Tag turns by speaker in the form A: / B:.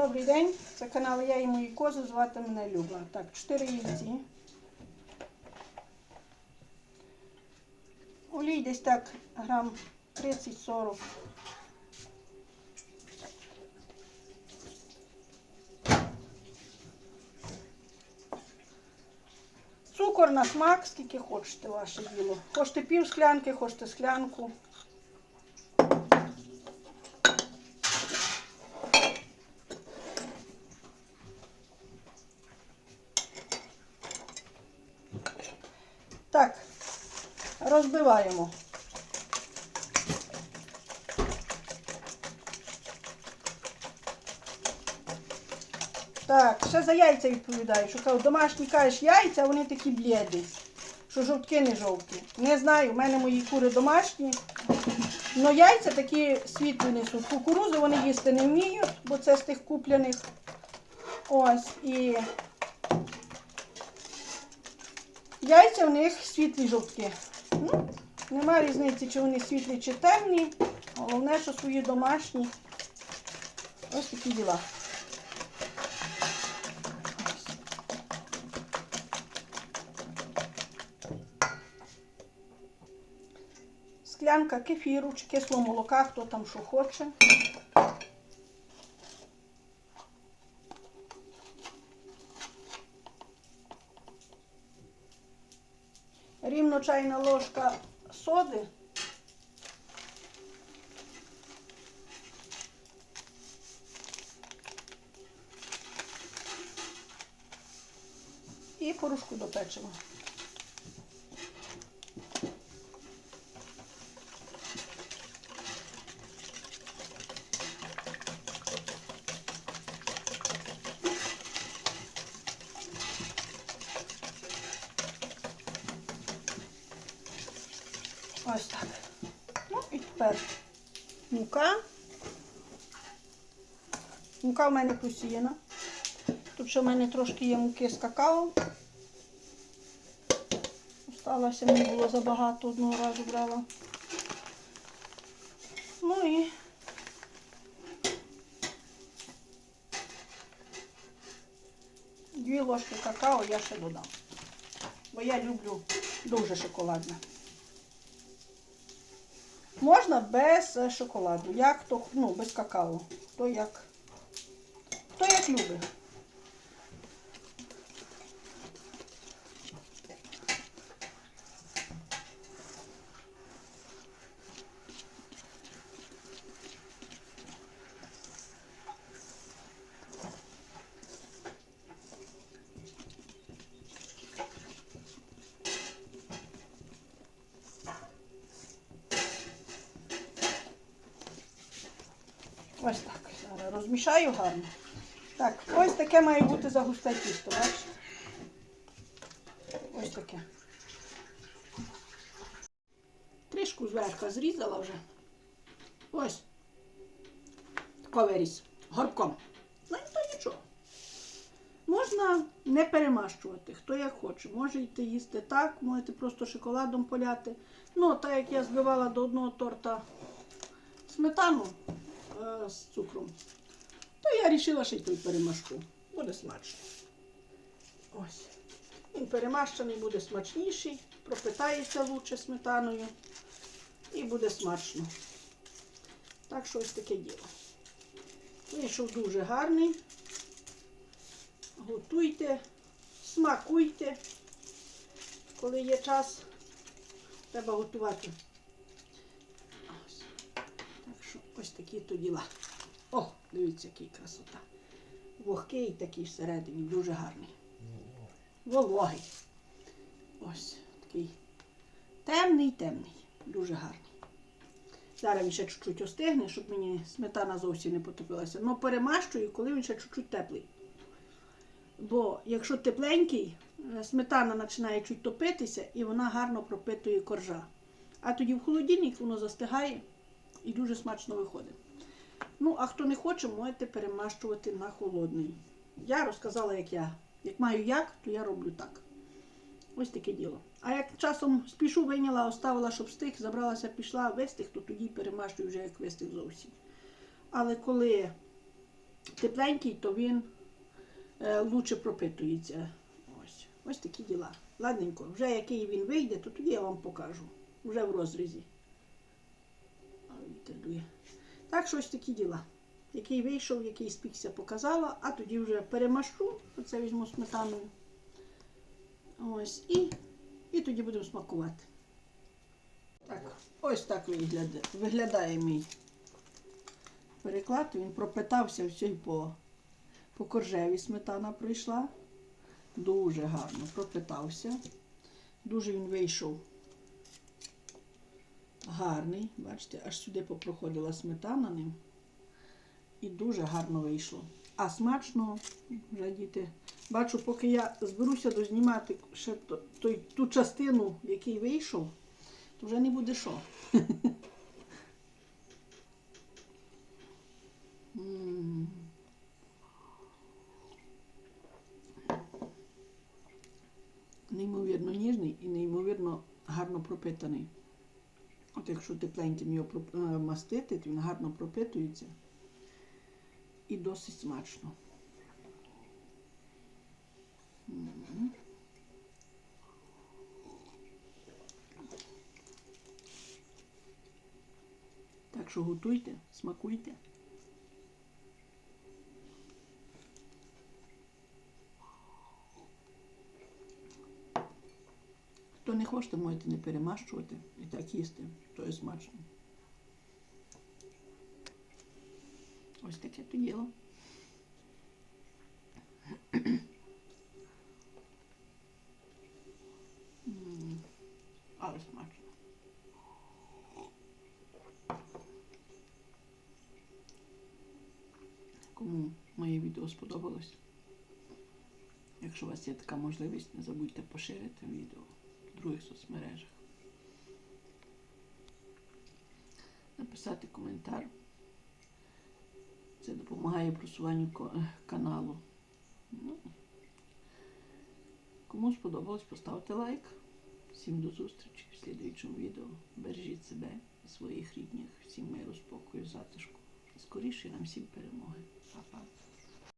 A: Добрий день, це канал Я і мої кози, звати мене Люба. Так, 4 яйці. Олій десь так грам 30-40. Цукор на смак, скільки хочете ваше діло. Хочете пів склянки, хочете склянку. Так, розбиваємо. Так, ще за яйця відповідаю, що домашні кажеш яйця, вони такі бліді, що жовтки не жовті. Не знаю, в мене мої кури домашні. але яйця такі світлі несуть. Кукурузи вони їсти не вміють, бо це з тих купляних. Ось і яйця в них світлі жовтки. Ну, нема різниці, чи вони світлі, чи темні. Головне, що свої домашні. Ось такі діла. Склянка кефіру чи кислого молока, хто там що хоче. Рівно чайна ложка соди. І порошку до печива. Ось так. Ну і тепер мука. Мука в мене просіяна. Тут ще в мене трошки є муки з какао. Осталося мені було забагато, одного разу брала. Ну і дві ложки какао я ще додам. Бо я люблю дуже шоколадне. Можна без е, шоколаду. Як то, ну, без какао. То як, то як любить. Ось так. Зараз розмішаю гарно. Так, ось таке має бути загусте тісто, бачите? Ось таке. Трішку зверху зрізала вже. Ось. Тако виріс. Горбком. Ну і то нічого. Можна не перемащувати, хто як хоче. Можете їсти так, можете просто шоколадом поляти. Ну, так як я збивала до одного торта сметану е, з цукром, то я вирішила ще й той перемашку. Буде смачно. Ось. Він перемащений буде смачніший, пропитається лучше сметаною і буде смачно. Так що ось таке діло. Вийшов дуже гарний. Готуйте, смакуйте. Коли є час, треба готувати. Ось такі то діла. О, дивіться, який красота. Вогкий такий всередині, дуже гарний. Вологий. Ось такий темний, темний, дуже гарний. Зараз він ще чуть-чуть остигне, щоб мені сметана зовсім не потопилася. Ну перемащую, коли він ще чуть-чуть теплий. Бо якщо тепленький, е, сметана починає чуть топитися і вона гарно пропитує коржа. А тоді в холодильник воно застигає і дуже смачно виходить. Ну, а хто не хоче, можете перемащувати на холодний. Я розказала, як я. Як маю як, то я роблю так. Ось таке діло. А як часом спішу вийняла, оставила, щоб стих, забралася, пішла, вистих, то тоді перемащую вже як вистих зовсім. Але коли тепленький, то він е, лучше пропитується. Ось. Ось такі діла. Ладненько, вже який він вийде, то тоді я вам покажу. Вже в розрізі. Так що ось такі діла. Який вийшов, який спікся, показала, а тоді вже перемашу, оце візьму сметаною. Ось, і, і тоді будемо смакувати. Так, ось так виглядає, виглядає мій переклад. Він пропитався все й по, по коржеві сметана пройшла. Дуже гарно пропитався. Дуже він вийшов гарний. Бачите, аж сюди попроходила сметана ним. І дуже гарно вийшло. А смачно, вже діти. Бачу, поки я зберуся дознімати ще то- той, ту частину, який вийшов, то вже не буде що. Неймовірно ніжний і неймовірно гарно пропитаний. От якщо тепленьким його е, мастити, то він гарно пропитується і досить смачно. Так що готуйте, смакуйте. Хто не хоче, можете не перемащувати і так їсти, то є смачно. Ось таке то діло. Але смачно. Кому моє відео сподобалось? Якщо у вас є така можливість, не забудьте поширити відео других соцмережах. Написати коментар. Це допомагає просуванню каналу. Ну, кому сподобалось, поставте лайк. Всім до зустрічі в слідуючому відео. Бережіть себе і своїх рідних. Всім миру, спокою, затишку. Скоріше нам всім перемоги. Па-па.